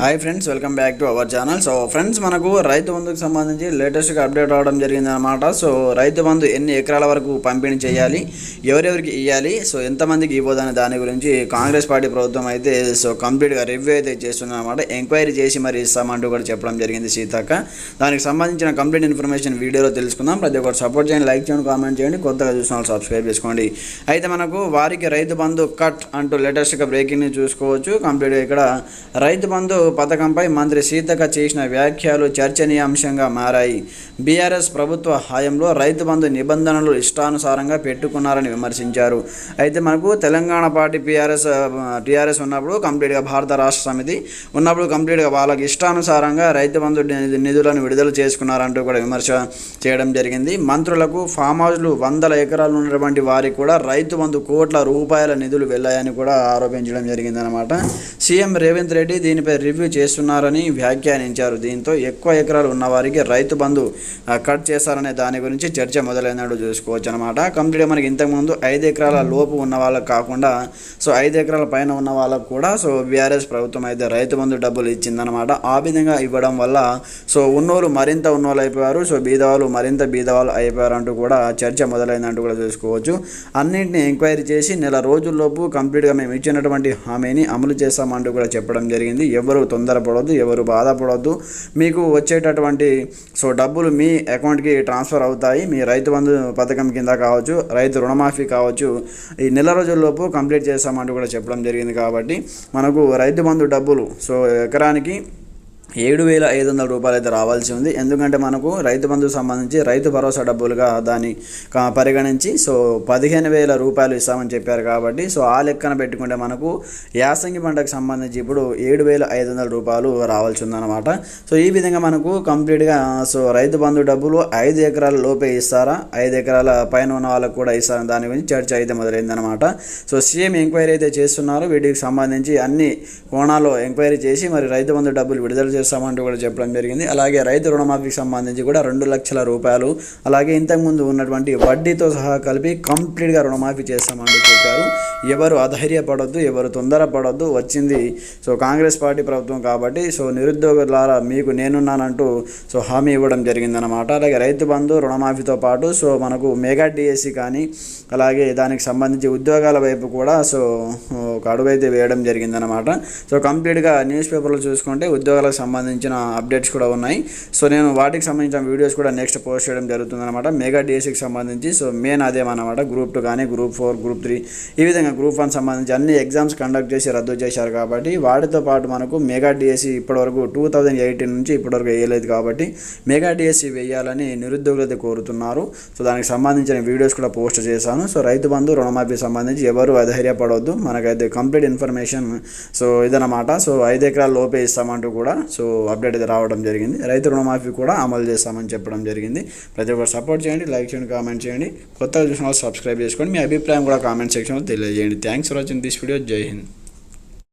Hi friends welcome back to our channel so friends మనకు రైతు బంధుకు సంబంధించి లేటెస్ట్గా అప్డేట్ అవడం జరిగింది అనమాట సో రైతు బంధు ఎన్ని ఎకరాల వరకు పంపిణీ చేయాలి ఎవరెవరికి ఇవ్వాలి సో ఎంతమందికి ఇవ్వదని దాని గురించి కాంగ్రెస్ పార్టీ ప్రభుత్వం అయితే సో కంప్లీట్గా రివ్యూ అయితే చేస్తుంది అనమాట ఎంక్వైరీ చేసి మరి ఇస్తామంటూ కూడా చెప్పడం జరిగింది సీతక్క. దానికి సంబంధించిన కంప్లీట్ ఇన్ఫర్మేషన్ వీడియోలో తెలుసుకుందాం. ప్రతి ఒక్కరు సపోర్ట్ చేయండి లైక్ చేయండి కామెంట్ చేయండి. కొత్తగా చూసిన సబ్స్క్రైబ్ చేసుకోండి. అయితే మనకు వారికి రైతు బంధు కట్ అంటూ లేటెస్ట్గా బ్రేకింగ్ చూసుకోవచ్చు. కంప్లీట్గా ఇక్కడ రైతు బంధు పథకంపై మంత్రి సీతక్క చేసిన వ్యాఖ్యలు చర్చనీయాంశంగా మారాయి. బీఆర్ఎస్ ప్రభుత్వ హయాంలో రైతు బంధు నిబంధనలు ఇష్టానుసారంగా పెట్టుకున్నారని విమర్శించారు. అయితే మనకు తెలంగాణ పార్టీ పిఆర్ఎస్ టీఆర్ఎస్ ఉన్నప్పుడు కంప్లీట్గా భారత రాష్ట్ర సమితి ఉన్నప్పుడు కంప్లీట్గా వాళ్ళకి ఇష్టానుసారంగా రైతు బంధు నిధులను విడుదల చేసుకున్నారంటూ కూడా విమర్శ చేయడం జరిగింది. మంత్రులకు ఫామ్ హౌస్లు వందల ఎకరాలు ఉన్నటువంటి వారికి కూడా రైతు బంధు కోట్ల రూపాయల నిధులు వెళ్ళాయని కూడా ఆరోపించడం జరిగిందనమాట సీఎం రేవంత్ రెడ్డి దీనిపై రివ్యూ చేస్తున్నారని వ్యాఖ్యానించారు. దీంతో ఎక్కువ ఎకరాలు ఉన్న వారికి రైతు బంధు కట్ చేస్తారనే దాని గురించి చర్చ మొదలైనట్టు చూసుకోవచ్చు అనమాట కంప్లీట్గా మనకి ఇంతకుముందు ఐదు ఎకరాల లోపు ఉన్న వాళ్ళకి కాకుండా సో ఐదు ఎకరాల పైన ఉన్న వాళ్ళకు కూడా సో బీఆర్ఎస్ ప్రభుత్వం అయితే రైతు బంధు డబ్బులు ఇచ్చిందనమాట ఆ విధంగా ఇవ్వడం వల్ల సో ఉన్నోళ్ళు మరింత ఉన్నోళ్ళు అయిపోయారు. సో బీదవాళ్ళు మరింత బీదవాళ్ళు అయిపోయారు అంటూ కూడా చర్చ మొదలైందంటూ కూడా చూసుకోవచ్చు. అన్నింటిని ఎంక్వైరీ చేసి నెల రోజుల్లోపు కంప్లీట్గా మేము ఇచ్చినటువంటి హామీని అమలు చేస్తామంటూ కూడా చెప్పడం జరిగింది. ఎవరు తొందరపడవద్దు ఎవరు బాధపడద్దు. మీకు వచ్చేటటువంటి సో డబ్బులు మీ అకౌంట్కి ట్రాన్స్ఫర్ అవుతాయి. మీ రైతు బంధు పథకం కింద కావచ్చు రైతు రుణమాఫీ కావచ్చు. ఈ నెల రోజుల్లోపు కంప్లీట్ చేస్తామంటూ కూడా చెప్పడం జరిగింది కాబట్టి మనకు రైతు బంధు డబ్బులు సో ఎకరానికి ఏడు వేల ఐదు వందల రూపాయలు అయితే రావాల్సి ఉంది. ఎందుకంటే మనకు రైతు బంధుకు సంబంధించి రైతు భరోసా డబ్బులుగా దాన్ని పరిగణించి సో పదిహేను వేల రూపాయలు ఇస్తామని చెప్పారు కాబట్టి సో ఆ లెక్కన పెట్టుకుంటే మనకు యాసంగి పంటకు సంబంధించి ఇప్పుడు ఏడు వేల ఐదు వందల రూపాయలు రావాల్సి ఉందన్నమాట. సో ఈ విధంగా మనకు కంప్లీట్గా సో రైతు బంధు డబ్బులు ఐదు ఎకరాల లోపే ఇస్తారా? ఐదు ఎకరాల పైన ఉన్న వాళ్ళకు కూడా ఇస్తారని దాని గురించి చర్చ అయితే మొదలైందనమాట సో సీఎం ఎంక్వైరీ అయితే చేస్తున్నారు. వీటికి సంబంధించి అన్ని కోణాల్లో ఎంక్వైరీ చేసి మరి రైతు బంధు డబ్బులు విడుదల చేస్తామంటూ కూడా చెప్పడం జరిగింది. అలాగే రైతు రుణమాఫీకి సంబంధించి కూడా రెండు లక్షల రూపాయలు అలాగే ఇంతకుముందు ఉన్నటువంటి వడ్డీతో సహా కలిపి కంప్లీట్గా రుణమాఫీ చేస్తామంటూ చెప్పారు. ఎవరు అధైర్యపడొద్దు ఎవరు తొందరపడొద్దు వచ్చింది. సో కాంగ్రెస్ పార్టీ ప్రభుత్వం కాబట్టి సో నిరుద్యోగులారా మీకు నేనున్నానంటూ సో హామీ ఇవ్వడం జరిగిందనమాట అలాగే రైతు బంధు రుణమాఫీతో పాటు సో మనకు మెగా డిఎస్సి కానీ అలాగే దానికి సంబంధించి ఉద్యోగాల వైపు కూడా సో ఒక అడుగు అయితే వేయడం జరిగిందనమాట సో కంప్లీట్గా న్యూస్ పేపర్లో చూసుకుంటే ఉద్యోగాలకు సంబంధించిన అప్డేట్స్ కూడా ఉన్నాయి. సో నేను వాటికి సంబంధించిన వీడియోస్ కూడా నెక్స్ట్ పోస్ట్ చేయడం జరుగుతుందన్నమాట. మెగా డిఎస్సికి సంబంధించి. సో మెయిన్ అదేమన్నమాట గ్రూప్ టూ కానీ గ్రూప్ ఫోర్ గ్రూప్ త్రీ ఈ విధంగా గ్రూప్ వన్ సంబంధించి అన్ని ఎగ్జామ్స్ కండక్ట్ చేసి రద్దు చేశారు కాబట్టి వాటితో పాటు మనకు మెగా డిఎస్సి ఇప్పటివరకు టూ థౌజండ్ ఎయిటీన్ నుంచి ఇప్పటివరకు వేయలేదు కాబట్టి మెగా డిఎస్సి వేయాలని నిరుద్యోగులతో కోరుతున్నారు. సో దానికి సంబంధించిన వీడియోస్ కూడా పోస్ట్ చేశాను. సో రైతు బంధు రుణమాఫీ సంబంధించి ఎవరు అధైర్యపడవద్దు మనకైతే కంప్లీట్ ఇన్ఫర్మేషన్ సో ఇదన్నమాట. సో ఐదు ఎకరాల లోపే ఇస్తామంటూ కూడా సో అప్డేట్ అయితే రావడం జరిగింది. రైతు రుణమాఫీ కూడా అమలు చేస్తామని చెప్పడం జరిగింది. ప్రతి ఒక్కరు సపోర్ట్ చేయండి లైక్ చేయండి కామెంట్ చేయండి. కొత్తగా చూసిన వాళ్ళు సబ్స్క్రైబ్ చేసుకోండి. మీ అభిప్రాయం కూడా కామెంట్ సెక్షన్లో తెలియజేయండి. Thanks for watching this video. జై హింద్.